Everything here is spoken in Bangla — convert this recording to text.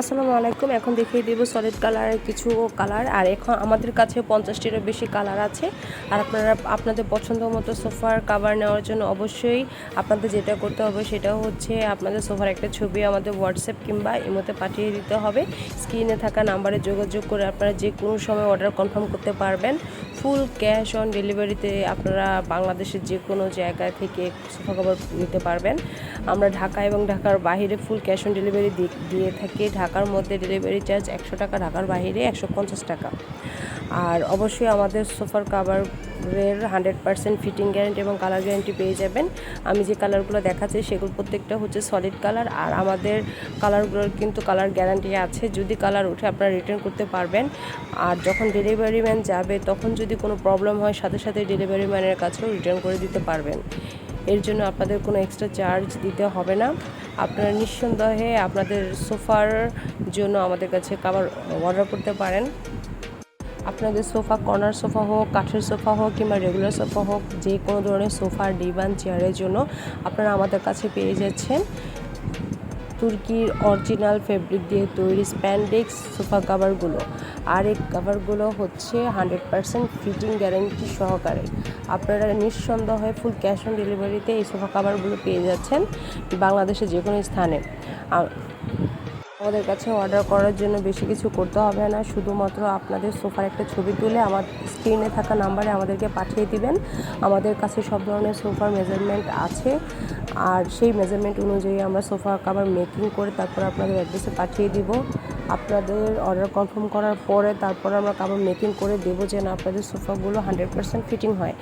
আসসালামু আলাইকুম, এখন দেখিয়ে দেব সলিড কালারের কিছু কালার আর এখন আমাদের কাছে পঞ্চাশটিরও বেশি কালার আছে। আর আপনারা, আপনাদের পছন্দ মতো সোফার কাভার নেওয়ার জন্য অবশ্যই আপনাদের যেটা করতে হবে সেটা হচ্ছে আপনাদের সোফার একটা ছবি আমাদের হোয়াটসঅ্যাপ কিংবা ইমোতে পাঠিয়ে দিতে হবে। স্ক্রিনে থাকা নাম্বারে যোগাযোগ করে আপনারা যে কোনো সময় অর্ডার কনফার্ম করতে পারবেন। ফুল ক্যাশ অন ডেলিভারিতে আপনারা বাংলাদেশের যে কোনো জায়গা থেকে সোফা কাভার নিতে পারবেন। আমরা ঢাকা এবং ঢাকার বাইরে ফুল ক্যাশ অন ডেলিভারি দিয়ে থাকি। ঢাকার মধ্যে ডেলিভারি চার্জ একশো টাকা, ঢাকার বাইরে একশো পঞ্চাশ টাকা। আর অবশ্যই আমাদের সোফার কাভারের হান্ড্রেড পার্সেন্ট ফিটিং গ্যারেন্টি এবং কালার গ্যারেন্টি পেয়ে যাবেন। আমি যে কালারগুলো দেখাচ্ছি, সেগুলো প্রত্যেকটা হচ্ছে সলিড কালার আর আমাদের কালারগুলোর কিন্তু কালার গ্যারান্টি আছে। যদি কালার উঠে আপনারা রিটার্ন করতে পারবেন। আর যখন ডেলিভারি ম্যান যাবে, তখন যদি কোনো প্রবলেম হয়, সাথে সাথে ডেলিভারি ম্যানের কাছেও রিটার্ন করে দিতে পারবেন। এর জন্য আপনাদের কোনো এক্সট্রা চার্জ দিতে হবে না। আপনারা নিঃসন্দেহে আপনাদের সোফার জন্য আমাদের কাছে কাবার অর্ডার করতে পারেন। আপনাদের সোফা কর্নার সোফা হোক, কাঠের সোফা হোক কিংবা রেগুলার সোফা হোক, যে কোনো ধরনের সোফা ডিবান চেয়ারের জন্য আপনারা আমাদের কাছে পেয়ে যাচ্ছেন। তুর্কির অরিজিনাল ফেব্রিক দিয়ে তৈরি স্প্যান্ডেক্স সোফা কাভারগুলো আর এই কাভারগুলো হচ্ছে হান্ড্রেড পারসেন্ট ফিটিং গ্যারেন্টি সহকারে। আপনারা নিঃসন্দেহে ফুল ক্যাশ অন ডেলিভারিতে এই সোফা কাভারগুলো পেয়ে যাচ্ছেন বাংলাদেশের যে কোনো স্থানে আমাদের কাছে অর্ডার করার জন্য বেশি কিছু করতে হবে না। শুধুমাত্র আপনাদের সোফার একটা ছবি তুলে আমার স্ক্রিনে থাকা নাম্বারে আমাদেরকে পাঠিয়ে দিবেন। আমাদের কাছে সব ধরনের সোফার মেজারমেন্ট আছে। আর সেই মেজারমেন্ট অনুযায়ী আমরা সোফা কাভার মেকিং করে তারপর আপনাদের অ্যাড্রেসে পাঠিয়ে দিব। আপনাদের অর্ডার কনফার্ম করার পরে তারপর আমরা কাভার মেকিং করে দেবো যেন আপনাদের সোফাগুলো হান্ড্রেড পার্সেন্ট ফিটিং হয়।